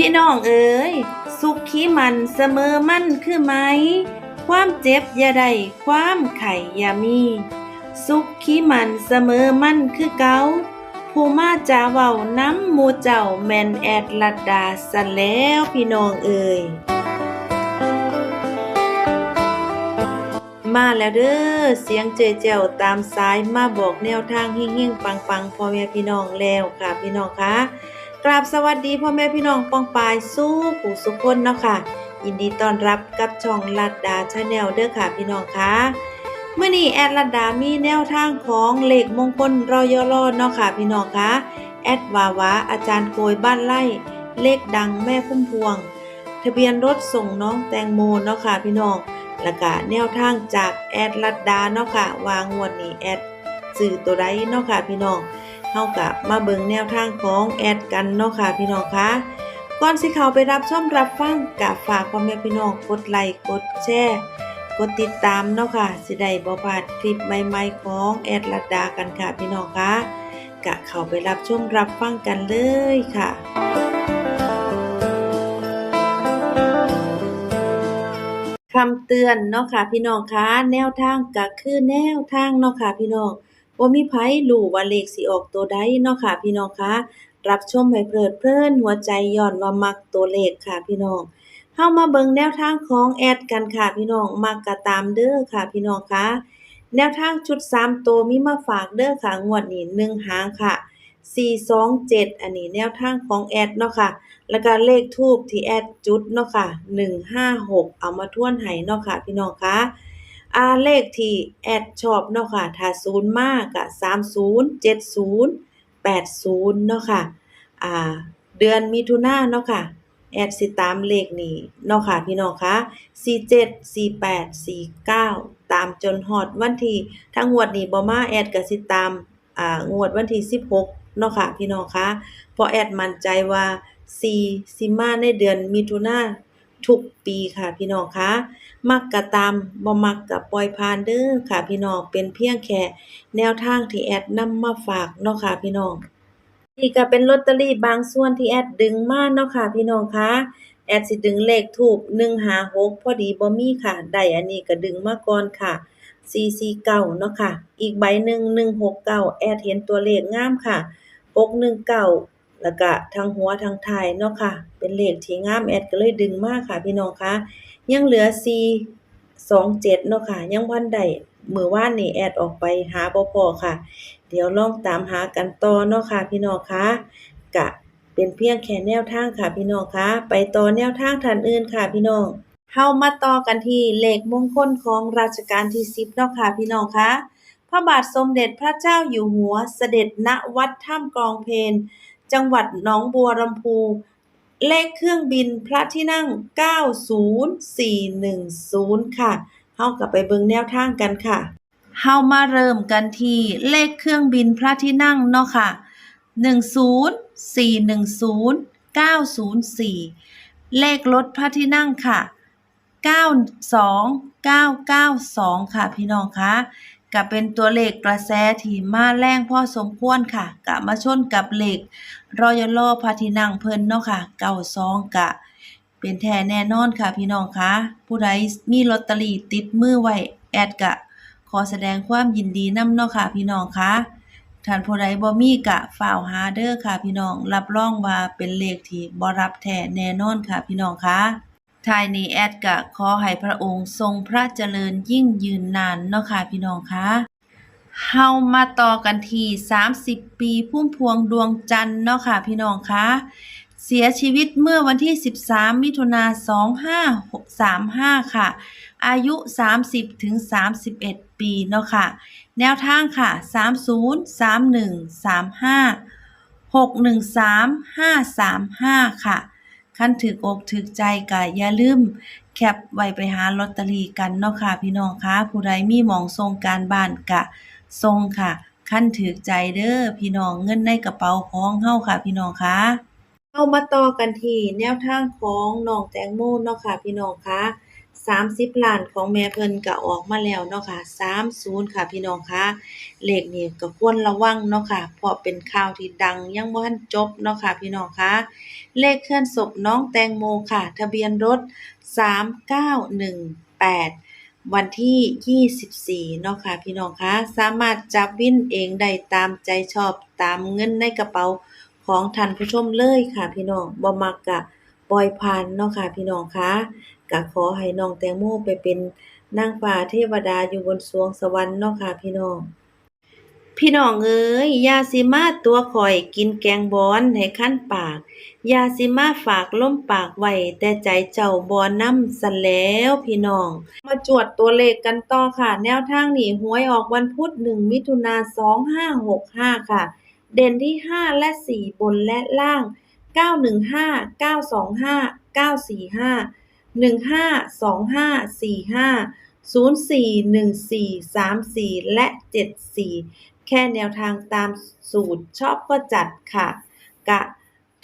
พี่น้องเอ๋ยสุขขี้มันเสมอมั่นคือไหม ความเจ็บอย่าได้ความไข่อย่ามี สุขขี้มันเสมอมั่นคือเกาผู้มาจาเว้าน้ำมูเจ้าแมนแอดลัดดาสะแล้วพี่น้องเอ๋ยมาแล้วเด้อเสียงเจเจ้าตามสายมาบอกแนวทางเฮงๆปังๆพ่อแม่พี่น้องแล้วค่ะพี่น้องคะ กราบสวัสดีพ่อแม่พี่น้องปองปายสู้ผู้สุคนเนาะค่ะ ยินดีต้อนรับกับช่องลัดดาชาแนลเด้อค่ะพี่น้องคะเมื่อนี้แอดลัดดามีแนวทางของเหลขมงคลรอยลอเนาะค่ะพี่น้องคะแอดวาวาอาจารย์โกยบ้านไร่เลขดังแม่พุ่มพวง ทะเบียนรถส่งน้องแตงโมเนาะค่ะพี่น้องแล้วก็แนวทางจากแอดลัดดาเนาะค่ะวางวดนี้แอดสื่อตัวใดเนาะค่ะพี่น้อง เฮากับมาเบิงแนวทางของแอดกันเนาะค่ะพี่น้องคะก่อนสิเขาไปรับชมรับฟังกับฝากพ่อแม่พี่น้องกดไลค์กดแชร์กดติดตามเนาะค่ะ สิได้บ่พลาดคลิปใหม่ๆของแอดลัดดากันค่ะพี่น้องคะกะเข้าไปรับชมรับฟังกันเลยค่ะคำเตือนเนาะค่ะพี่น้องคะแนวทางก็คือแนวทางเนาะค่ะพี่น้อง บ่มีไผรู้ว่าเลขสิออกตัวใดเนาะค่ะพี่น้องคะรับชมให้เพลิดเพลินหัวใจย้อนว่ามักตัวเลขค่ะพี่น้องเฮามาเบิ่งแนวทางของแอดกันค่ะพี่น้องมักก็ตามเด้อค่ะพี่น้องคะแนวทางชุด3ตัวมีมาฝากเด้อค่ะงวดนี้1หางค่ะ427 อันนี้แนวทางของแอดเนาะค่ะ แล้วก็เลขทูปที่แอดจุดเนาะค่ะ 156 เอามาทวนให้เนาะค่ะ พี่น้องคะ อ่าเลขที่แอดชอบเนาะค่ะ ถ้าศูนย์มากก็30 70 80เนาะค่ะ อ่า เดือนมิถุนายนเนาะค่ะ แอดสิตามเลขนี้เนาะค่ะพี่น้องคะ47 48 49ตามจนฮอดวันที่ถ้างวดนี้บ่มาแอดก็สิตาม อ่า งวดวันที่16เนาะค่ะพี่น้องคะเพราะแอดมั่นใจว่า4สิมาในเดือนมิถุนายน ทุกปีค่ะพี่น้องคะมักก็ตามบ่มักก็ปล่อยผ่านเด้อค่ะพี่น้องเป็นเพียงแค่แนวทางที่แอดนำมาฝากเนาะค่ะพี่น้องนี่ก็เป็นลอตเตอรี่บางส่วนที่แอดดึงมาเนาะค่ะพี่น้องคะแอดสิดึงเลขทูป156พอดีบ่มีค่ะได้อันนี้ก็ดึงมาก่อนค่ะ449เนาะค่ะ อีกใบหนึ่ง169แอดเห็นตัวเลขงามค่ะ619 แล้วก็ทั้งหัวทั้งท้ายเนาะค่ะ เป็นเลขที่งามแอดก็เลยดึงมากค่ะ พี่น้องคะยังเหลือ427เนาะค่ะ ยังบ่ทันได้มื้อว่านนี้แอดออกไปหาบ่พอค่ะ เดี๋ยวลองตามหากันต่อเนาะค่ะ พี่น้องคะกะเป็นเพียงแค่แนวทางค่ะ พี่น้องคะไปต่อแนวทางท่านอื่นค่ะ พี่น้องเฮามาต่อกันที่เลขมงคลของรัชกาลที่10เนาะค่ะ พี่น้องคะพระบาทสมเด็จพระเจ้าอยู่หัวเสด็จณวัดถ้ำกองเพน จังหวัดหนองบัวลำพู เลขเครื่องบินพระที่นั่ง 90410 ค่ะเฮากลับไปเบิงแนวทางกันค่ะเฮามาเริ่มกันที่เลขเครื่องบินพระที่นั่งเนาะค่ะ 10 410 904 เลขรถพระที่นั่งค่ะ 92992 ค่ะพี่น้องคะ ก็เป็นตัวเลขกระแสที่มาแรงพ่อสมควรค่ะกะมาชนกับเหลขรอยลอพระที่นั่งเพิ่นเนาะค่ะ92กะ เป็นแท้แน่นอนค่ะพี่น้องคะผู้ใดมีลอตเตอรี่ติดมือไว้แอดกะ ขอแสดงความยินดีนำเนาะค่ะพี่น้องคะท่านผู้ใดบ่มีกะฝ่าวหาเด้อค่ะพี่น้องรับรองว่าเป็นเลขที่บ่รับแท้แน่นอนค่ะพี่น้องคะ ทายนี้แอดกะขอให้พระองค์ทรงพระเจริญยิ่งยืนนานเนาะค่ะพี่น้องคะเฮามาต่อกันที่30 ปีพุ่มพวงดวงจันทร์เนาะค่ะพี่น้องคะเสียชีวิตเมื่อวันที่ 13 มิถุนา2535 ค่ะ อายุ 30 ถึง 31 ปีเนาะค่ะ แนวทางค่ะ 30 31 35 613 535 ค่ะ ขั้นถึกอกถึกใจก็อย่าลืมแคปไว้ไปหาลอตเตอรี่กันเนาะค่ะพี่น้องคะผู้ใดมีหมองทรงการบ้านกะทรงค่ะ ขั้นถึกใจเด้อพี่น้องเงินในกระเป๋าของเฮาค่ะ พี่น้องคะเข้ามาต่อกันที่แนวทางของน้องแตงโมเนาะค่ะพี่น้องคะ 30ล้านของแม่เพิ่นก็ออกมาแล้วเนาะค่ะ30ค่ะพี่น้องคะเลขนี้ก็ควรระวังเนาะค่ะเพราะเป็นข่าวที่ดังยังบ่ทันจบเนาะค่ะพี่น้องคะเลขเคลื่อนศพน้องแตงโมค่ะ ทะเบียนรถ3918วันที่ 24 เนาะค่ะพี่น้องคะสามารถจับวินเองได้ตามใจชอบตามเงินในกระเป๋าของท่านผู้ชมเลยค่ะพี่น้องบ่มักก็ปล่อยผ่านเนาะค่ะพี่น้องคะ ก็ขอให้น้องแตงโมไปเป็นนางฟ้าเทวดาอยู่บนสวงสวรรค์เนาะค่ะพี่น้อง พี่น้องเอ้ยยาสิมาตัวข่อยกินแกงบอนให้คันปาก ยาสิมาฝากล่มปากไว้แต่ใจเจ้าบ่นำซั้นแล้วพี่น้อง มาจวดตัวเลขกันต่อค่ะ แนวทางหนี้หวยออกวันพุธ1มิถุนา2565ค่ะ เด่นที่5และ4บนและล่าง915 925 945 15 25 45 04 14 34 และ 74 แค่แนวทางตามสูตรชอบก็จัดค่ะ กะ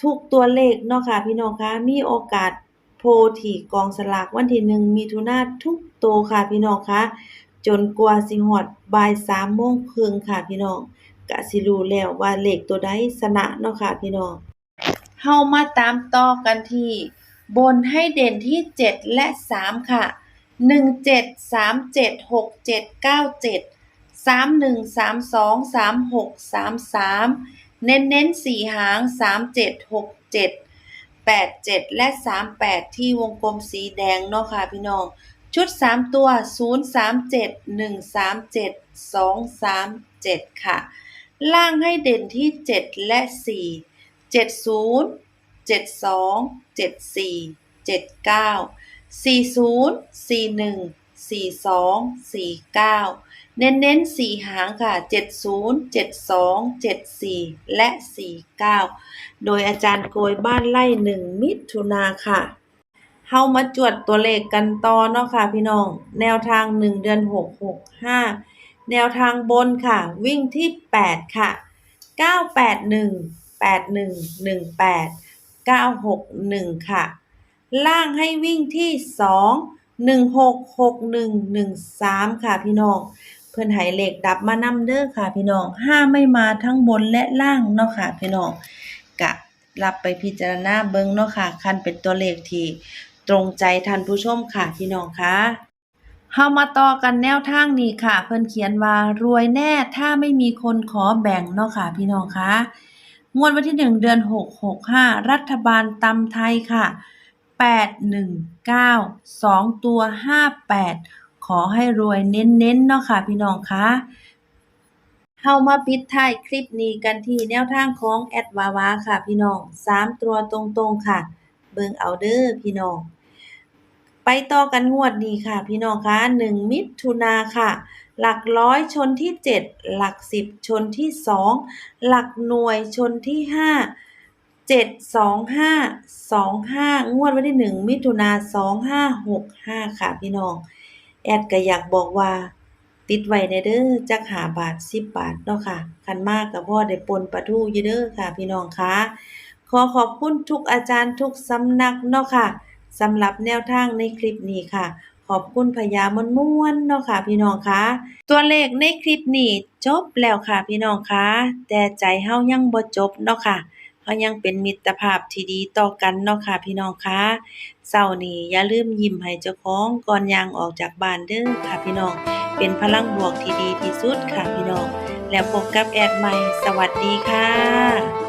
ทุกตัวเลขเนาะค่ะพี่น้องคะมีโอกาสโพถี่กองสลากวันที่หนึ่งมิถุนาทุกตัวค่ะพี่น้องคะจนกว่าสิฮอดบ่ายสามโมงครึ่งค่ะพี่น้องกะสิรู้แล้วว่าเลขตัวใดชนะเนาะค่ะพี่น้องเฮามาตามต่อกันที่ บนให้เด่นที่ 7 และ 3 ค่ะ 1 7 3 7 6 7 9 7 3 1 3 2 3 6 3 3 เน้นเน้นๆสี่หาง 3 7 6 7 8 7 และ 38 ที่วงกลมสีแดงเนาะค่ะพี่น้อง ชุด 3 ตัว 0 3 7 1 3 7 2 3 7 ค่ะ ล่างให้เด่นที่ 7 และ4เจ็ ดศูนย์เจ็ดสองเจ็ดสี่เจ็ดเก้าสี่ศูนย์สี่หนึ่งสี่สองสี่เก้าเน้นเน้นสี่หางค่ะเจ็ดศูนย์เจ็ดสองเจ็ดสี่และสี่เก้าโดยอาจารย์โกยบ้านไล่หนึ่งมิถุนาค่ะเฮามาจวดตัวเลขกันต่อเนาะค่ะ พี่น้อง แนวทางหนึ่งเดือนหกหกห้าแนวทางบนค่ะ วิ่งที่แปดค่ะเก้าแปดหนึ่งแปดหนึ่งหนึ่งแปด เก้าหกหนึ่งค่ะ ล่างให้วิ่งที่สองหนึ่งหกหกหนึ่งหนึ่งสามค่ะพี่น้องเพื่อนให้เลขดับมานำเด้อค่ะพี่น้องห้าไม่มาทั้งบนและล่างเนาะค่ะพี่น้องกะรับไปพิจารณาเบิ่งเนาะค่ะ คันเป็นตัวเลขที่ตรงใจท่านผู้ชมค่ะพี่น้องคะเฮามาต่อกันแนวทางนี้ค่ะ เพิ่นเขียนว่ารวยแน่ถ้าไม่มีคนขอแบ่งเนาะค่ะพี่น้องคะ งวดวันที่ 1 เดือน 6 6 5 รัฐบาลตำไทยค่ะ 819 2 ตัว 58 ขอให้รวยเน้นๆเนาะค่ะพี่น้องคะเฮามาปิดท้ายคลิปนี้กันที่แนวทางของแอดวาวาค่ะพี่น้อง 3 ตัวตรงๆค่ะ เบิงเอาเด้อพี่น้อง ไปต่อกันงวดนี้ค่ะพี่น้องคะ1มิถุนาค่ะ หลักร้อยชนที่ 7 หลัก 10 ชนที่ 2 หลักหน่วยชนที่ 5 7 2 5 2 5 งวดวันที่ 1 มิถุนา2565 ค่ะพี่น้อง แอดก็อยากบอกว่า ติดไว้แน่เด้อจัก5บาท 10 บาทเนาะค่ะ คันมากก็พอได้ปนปลาทูอยู่เด้อค่ะ พี่น้องคะขอขอบคุณทุกอาจารย์ทุกสำนักเนาะค่ะสำหรับแนวทางในคลิปนี้ค่ะ ขอบคุณพญามนม่วนๆเนาะค่ะพี่น้องคะตัวเลขในคลิปนี้จบแล้วค่ะพี่น้องคะแต่ใจเฮายังบ่จบเนาะค่ะเฮายังเป็นมิตรภาพที่ดีต่อกันเนาะค่ะพี่น้องคะเช้านี้อย่าลืมยิ้มให้เจ้าของก่อนย่างออกจากบ้านเด้อค่ะพี่น้อง เป็นพลังบวกที่ดีที่สุดค่ะพี่น้อง แล้วพบกับแอดใหม่ สวัสดีค่ะ